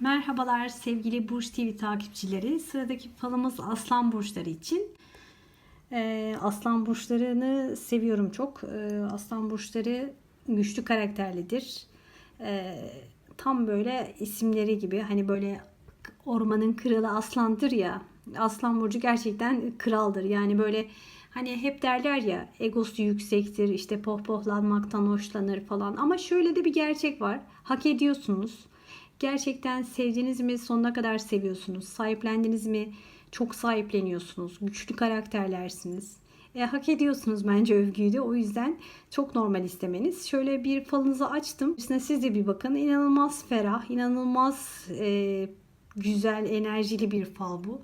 Merhabalar sevgili Burç TV takipçileri. Sıradaki falımız Aslan burçları için. Ee, Aslan burçlarını seviyorum çok. Ee, Aslan burçları güçlü karakterlidir. Ee, tam böyle isimleri gibi hani böyle ormanın kralı aslandır ya. Aslan burcu gerçekten kraldır. Yani böyle hani hep derler ya egosu yüksektir işte pohpohlanmaktan hoşlanır falan. Ama şöyle de bir gerçek var. Hak ediyorsunuz. Gerçekten sevdiniz mi sonuna kadar seviyorsunuz. Sahiplendiniz mi çok sahipleniyorsunuz. Güçlü karakterlersiniz. E, hak ediyorsunuz bence övgüyü de. O yüzden çok normal istemeniz. Şöyle bir falınızı açtım. Üstüne siz de bir bakın. İnanılmaz ferah, inanılmaz e, güzel, enerjili bir fal bu.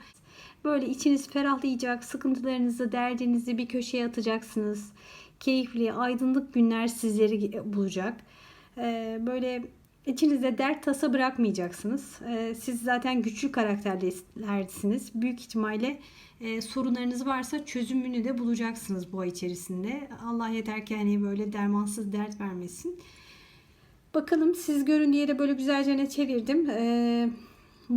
Böyle içiniz ferahlayacak, sıkıntılarınızı, derdinizi bir köşeye atacaksınız. Keyifli, aydınlık günler sizleri bulacak. E, böyle İçinizde dert tasa bırakmayacaksınız. Ee, siz zaten güçlü karakterlersiniz. Büyük ihtimalle e, sorunlarınız varsa çözümünü de bulacaksınız bu ay içerisinde. Allah yeter ki hani böyle dermansız dert vermesin. Bakalım siz görün diye de böyle güzelce ne çevirdim. Ee,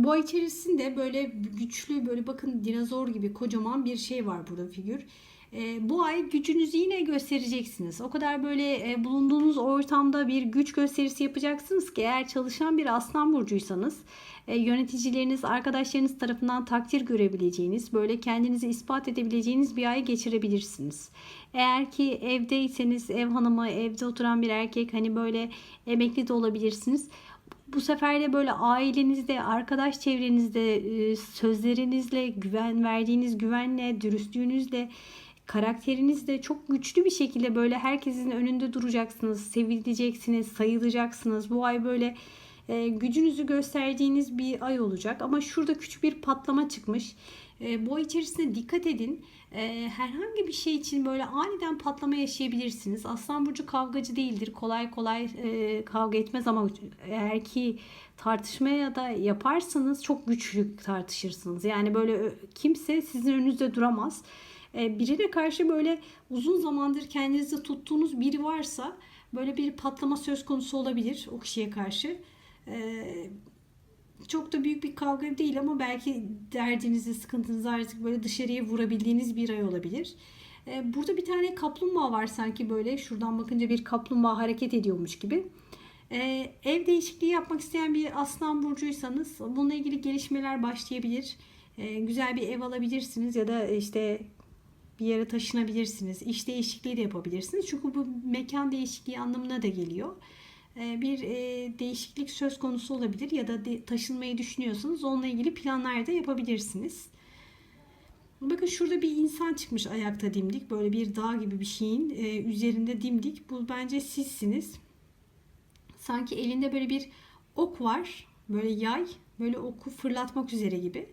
ay içerisinde böyle güçlü böyle bakın dinozor gibi kocaman bir şey var burada figür. E, bu ay gücünüzü yine göstereceksiniz. O kadar böyle e, bulunduğunuz ortamda bir güç gösterisi yapacaksınız ki eğer çalışan bir aslan burcuysanız e, yöneticileriniz, arkadaşlarınız tarafından takdir görebileceğiniz, böyle kendinizi ispat edebileceğiniz bir ay geçirebilirsiniz. Eğer ki evdeyseniz ev hanımı, evde oturan bir erkek hani böyle emekli de olabilirsiniz bu sefer de böyle ailenizde, arkadaş çevrenizde e, sözlerinizle, güven verdiğiniz güvenle, dürüstlüğünüzle karakteriniz de çok güçlü bir şekilde böyle herkesin önünde duracaksınız, sevileceksiniz, sayılacaksınız. Bu ay böyle e, gücünüzü gösterdiğiniz bir ay olacak. Ama şurada küçük bir patlama çıkmış. E, bu ay içerisinde dikkat edin. E, herhangi bir şey için böyle aniden patlama yaşayabilirsiniz. Aslan burcu kavgacı değildir. Kolay kolay e, kavga etmez ama eğer ki tartışmaya da yaparsanız çok güçlü tartışırsınız. Yani böyle kimse sizin önünüzde duramaz. E, birine karşı böyle uzun zamandır kendinizde tuttuğunuz biri varsa böyle bir patlama söz konusu olabilir o kişiye karşı. E, çok da büyük bir kavga değil ama belki derdinizi, sıkıntınızı artık böyle dışarıya vurabildiğiniz bir ay olabilir. E, burada bir tane kaplumbağa var sanki böyle şuradan bakınca bir kaplumbağa hareket ediyormuş gibi. Ev değişikliği yapmak isteyen bir aslan burcuysanız bununla ilgili gelişmeler başlayabilir. Güzel bir ev alabilirsiniz ya da işte bir yere taşınabilirsiniz. İş değişikliği de yapabilirsiniz. Çünkü bu mekan değişikliği anlamına da geliyor. Ee, bir e, değişiklik söz konusu olabilir ya da taşınmayı düşünüyorsanız onunla ilgili planlar da yapabilirsiniz. Bakın şurada bir insan çıkmış ayakta dimdik. Böyle bir dağ gibi bir şeyin e, üzerinde dimdik. Bu bence sizsiniz. Sanki elinde böyle bir ok var. Böyle yay. Böyle oku fırlatmak üzere gibi.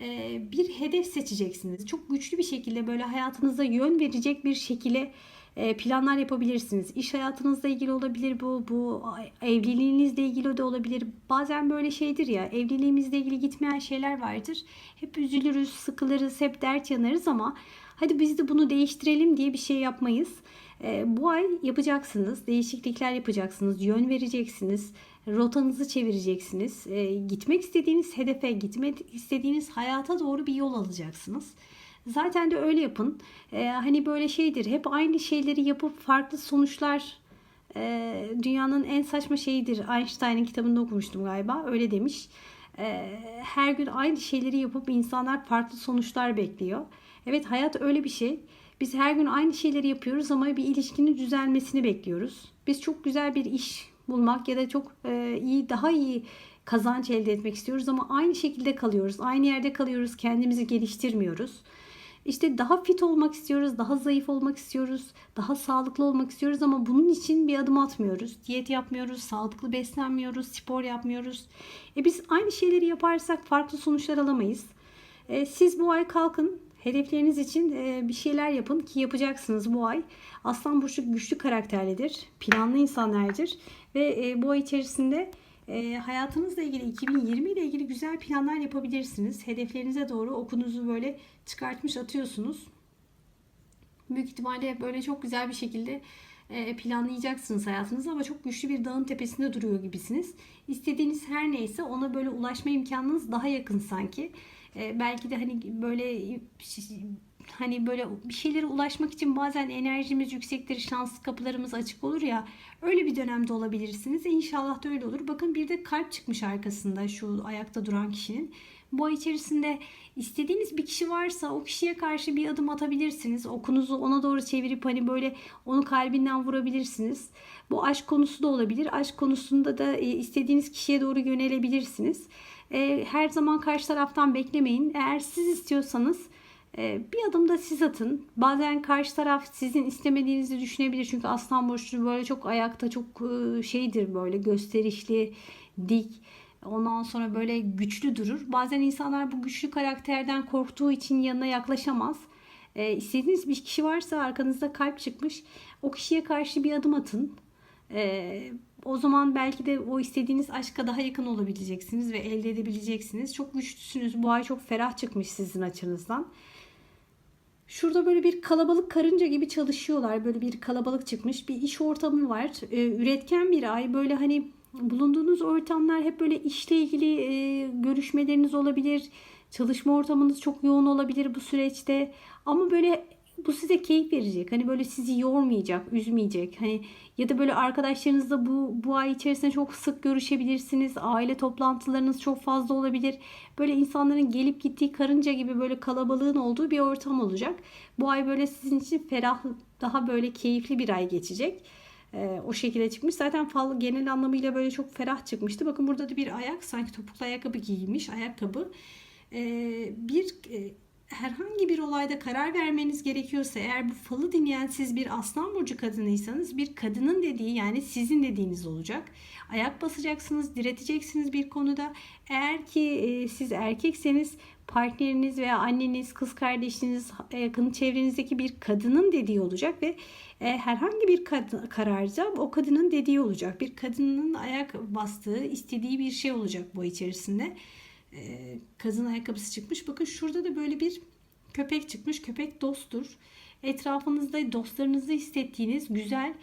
E, bir hedef seçeceksiniz. Çok güçlü bir şekilde böyle hayatınıza yön verecek bir şekilde e, planlar yapabilirsiniz. İş hayatınızla ilgili olabilir bu, bu evliliğinizle ilgili de olabilir. Bazen böyle şeydir ya, evliliğimizle ilgili gitmeyen şeyler vardır. Hep üzülürüz, sıkılırız, hep dert yanarız ama hadi biz de bunu değiştirelim diye bir şey yapmayız. E, bu ay yapacaksınız, değişiklikler yapacaksınız, yön vereceksiniz rotanızı çevireceksiniz. E, gitmek istediğiniz hedefe, gitmek istediğiniz hayata doğru bir yol alacaksınız. Zaten de öyle yapın. E, hani böyle şeydir. Hep aynı şeyleri yapıp farklı sonuçlar e, dünyanın en saçma şeyidir. Einstein'ın kitabında okumuştum galiba. Öyle demiş. E, her gün aynı şeyleri yapıp insanlar farklı sonuçlar bekliyor. Evet hayat öyle bir şey. Biz her gün aynı şeyleri yapıyoruz ama bir ilişkinin düzelmesini bekliyoruz. Biz çok güzel bir iş bulmak ya da çok e, iyi daha iyi kazanç elde etmek istiyoruz ama aynı şekilde kalıyoruz. Aynı yerde kalıyoruz. Kendimizi geliştirmiyoruz. İşte daha fit olmak istiyoruz, daha zayıf olmak istiyoruz, daha sağlıklı olmak istiyoruz ama bunun için bir adım atmıyoruz. Diyet yapmıyoruz, sağlıklı beslenmiyoruz, spor yapmıyoruz. E biz aynı şeyleri yaparsak farklı sonuçlar alamayız. E siz bu ay kalkın, hedefleriniz için e, bir şeyler yapın ki yapacaksınız bu ay. Aslan burcu güçlü karakterlidir, planlı insanlardır ve e, bu ay içerisinde e, hayatınızla ilgili 2020 ile ilgili güzel planlar yapabilirsiniz. Hedeflerinize doğru okunuzu böyle çıkartmış atıyorsunuz. Büyük ihtimalle böyle çok güzel bir şekilde planlayacaksınız hayatınızı ama çok güçlü bir dağın tepesinde duruyor gibisiniz. İstediğiniz her neyse ona böyle ulaşma imkanınız daha yakın sanki. Belki de hani böyle hani böyle bir şeylere ulaşmak için bazen enerjimiz yüksektir, şans kapılarımız açık olur ya. Öyle bir dönemde olabilirsiniz. İnşallah da öyle olur. Bakın bir de kalp çıkmış arkasında şu ayakta duran kişinin. Bu ay içerisinde istediğiniz bir kişi varsa o kişiye karşı bir adım atabilirsiniz. Okunuzu ona doğru çevirip hani böyle onu kalbinden vurabilirsiniz. Bu aşk konusu da olabilir. Aşk konusunda da e, istediğiniz kişiye doğru yönelebilirsiniz. E, her zaman karşı taraftan beklemeyin. Eğer siz istiyorsanız bir adım da siz atın. Bazen karşı taraf sizin istemediğinizi düşünebilir. Çünkü aslan burcu böyle çok ayakta çok şeydir böyle gösterişli, dik. Ondan sonra böyle güçlü durur. Bazen insanlar bu güçlü karakterden korktuğu için yanına yaklaşamaz. E, istediğiniz bir kişi varsa arkanızda kalp çıkmış. O kişiye karşı bir adım atın. E, o zaman belki de o istediğiniz aşka daha yakın olabileceksiniz ve elde edebileceksiniz. Çok güçlüsünüz. Bu ay çok ferah çıkmış sizin açınızdan. Şurada böyle bir kalabalık karınca gibi çalışıyorlar. Böyle bir kalabalık çıkmış. Bir iş ortamı var. Ee, üretken bir ay. Böyle hani bulunduğunuz ortamlar hep böyle işle ilgili e, görüşmeleriniz olabilir. Çalışma ortamınız çok yoğun olabilir bu süreçte. Ama böyle bu size keyif verecek. Hani böyle sizi yormayacak, üzmeyecek. Hani ya da böyle arkadaşlarınızla bu bu ay içerisinde çok sık görüşebilirsiniz. Aile toplantılarınız çok fazla olabilir. Böyle insanların gelip gittiği karınca gibi böyle kalabalığın olduğu bir ortam olacak. Bu ay böyle sizin için ferah, daha böyle keyifli bir ay geçecek. Ee, o şekilde çıkmış. Zaten fal genel anlamıyla böyle çok ferah çıkmıştı. Bakın burada da bir ayak sanki topuklu ayakkabı giymiş. Ayakkabı. Ee, bir e, herhangi bir olayda karar vermeniz gerekiyorsa eğer bu falı dinleyen siz bir aslan burcu kadınıysanız bir kadının dediği yani sizin dediğiniz olacak. Ayak basacaksınız, direteceksiniz bir konuda. Eğer ki e, siz erkekseniz partneriniz veya anneniz, kız kardeşiniz, yakın çevrenizdeki bir kadının dediği olacak ve e, herhangi bir kadın, kararca o kadının dediği olacak. Bir kadının ayak bastığı, istediği bir şey olacak bu içerisinde. E, kazın ayakkabısı çıkmış. Bakın şurada da böyle bir köpek çıkmış. Köpek dosttur. Etrafınızda dostlarınızı hissettiğiniz güzel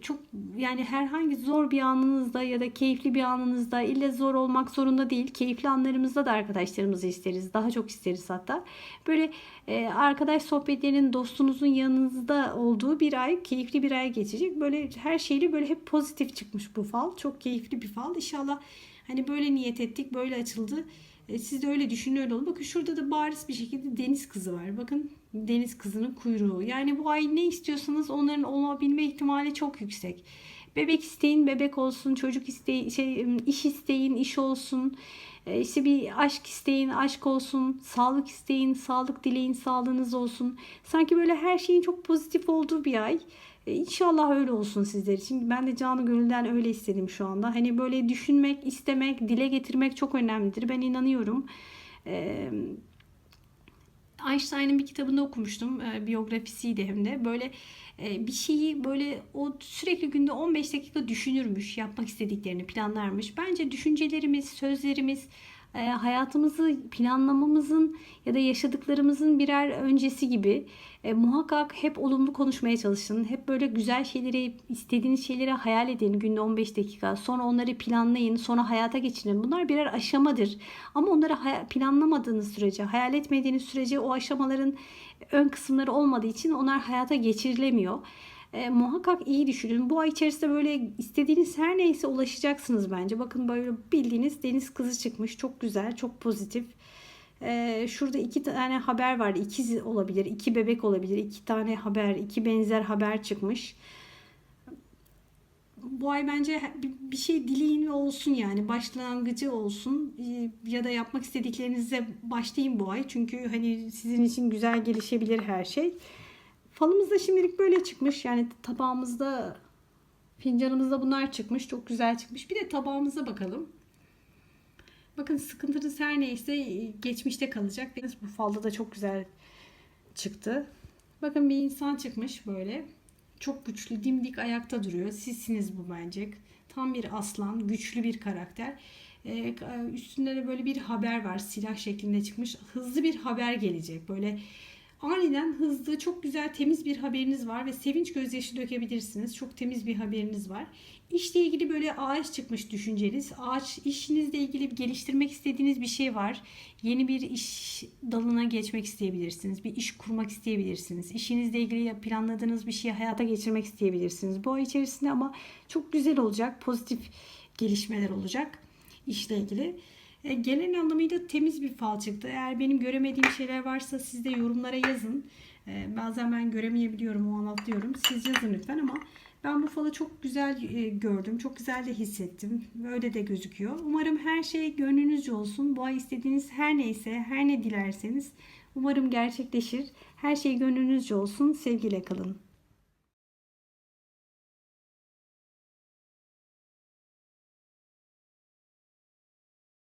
çok yani herhangi zor bir anınızda ya da keyifli bir anınızda ille zor olmak zorunda değil. Keyifli anlarımızda da arkadaşlarımızı isteriz. Daha çok isteriz hatta. Böyle e, arkadaş sohbetlerinin dostunuzun yanınızda olduğu bir ay, keyifli bir ay geçecek. Böyle her şeyle böyle hep pozitif çıkmış bu fal. Çok keyifli bir fal. İnşallah hani böyle niyet ettik, böyle açıldı. E, siz de öyle düşünün öyle olun. Bakın şurada da bariz bir şekilde deniz kızı var. Bakın deniz kızının kuyruğu. Yani bu ay ne istiyorsanız onların olabilme ihtimali çok yüksek. Bebek isteyin bebek olsun, çocuk isteyin, şey, iş isteyin iş olsun. E, işte bir aşk isteyin aşk olsun, sağlık isteyin sağlık dileyin sağlığınız olsun. Sanki böyle her şeyin çok pozitif olduğu bir ay. E, inşallah öyle olsun sizler için. Ben de canı gönülden öyle istedim şu anda. Hani böyle düşünmek, istemek, dile getirmek çok önemlidir. Ben inanıyorum. Ee, Einstein'ın bir kitabında okumuştum. E, biyografisiydi hem de. Böyle e, bir şeyi böyle o sürekli günde 15 dakika düşünürmüş. Yapmak istediklerini planlarmış. Bence düşüncelerimiz, sözlerimiz, e, hayatımızı planlamamızın ya da yaşadıklarımızın birer öncesi gibi e, muhakkak hep olumlu konuşmaya çalışın. Hep böyle güzel şeyleri, istediğiniz şeyleri hayal edin günde 15 dakika. Sonra onları planlayın, sonra hayata geçirin. Bunlar birer aşamadır. Ama onları planlamadığınız sürece, hayal etmediğiniz sürece o aşamaların ön kısımları olmadığı için onlar hayata geçirilemiyor e, muhakkak iyi düşünün. Bu ay içerisinde böyle istediğiniz her neyse ulaşacaksınız bence. Bakın böyle bildiğiniz deniz kızı çıkmış. Çok güzel, çok pozitif. E, şurada iki tane haber var. İkiz olabilir, iki bebek olabilir. iki tane haber, iki benzer haber çıkmış. Bu ay bence bir şey dileğin olsun yani başlangıcı olsun e, ya da yapmak istediklerinize başlayın bu ay çünkü hani sizin için güzel gelişebilir her şey. Falımız da şimdilik böyle çıkmış. Yani tabağımızda fincanımızda bunlar çıkmış. Çok güzel çıkmış. Bir de tabağımıza bakalım. Bakın sıkıntınız her neyse geçmişte kalacak. Bu falda da çok güzel çıktı. Bakın bir insan çıkmış böyle. Çok güçlü, dimdik ayakta duruyor. Sizsiniz bu bence. Tam bir aslan, güçlü bir karakter. Ee, üstünde de böyle bir haber var. Silah şeklinde çıkmış. Hızlı bir haber gelecek. Böyle aniden hızlı, çok güzel, temiz bir haberiniz var ve sevinç gözyaşı dökebilirsiniz. Çok temiz bir haberiniz var. İşle ilgili böyle ağaç çıkmış düşünceniz. Ağaç işinizle ilgili geliştirmek istediğiniz bir şey var. Yeni bir iş dalına geçmek isteyebilirsiniz. Bir iş kurmak isteyebilirsiniz. İşinizle ilgili planladığınız bir şeyi hayata geçirmek isteyebilirsiniz. Bu ay içerisinde ama çok güzel olacak. Pozitif gelişmeler olacak işle ilgili. E, genel anlamıyla temiz bir fal çıktı. Eğer benim göremediğim şeyler varsa siz de yorumlara yazın. E, bazen ben göremeyebiliyorum o an atlıyorum. Siz yazın lütfen ama ben bu falı çok güzel e, gördüm. Çok güzel de hissettim. Böyle de gözüküyor. Umarım her şey gönlünüzce olsun. Bu ay istediğiniz her neyse, her ne dilerseniz umarım gerçekleşir. Her şey gönlünüzce olsun. Sevgiyle kalın.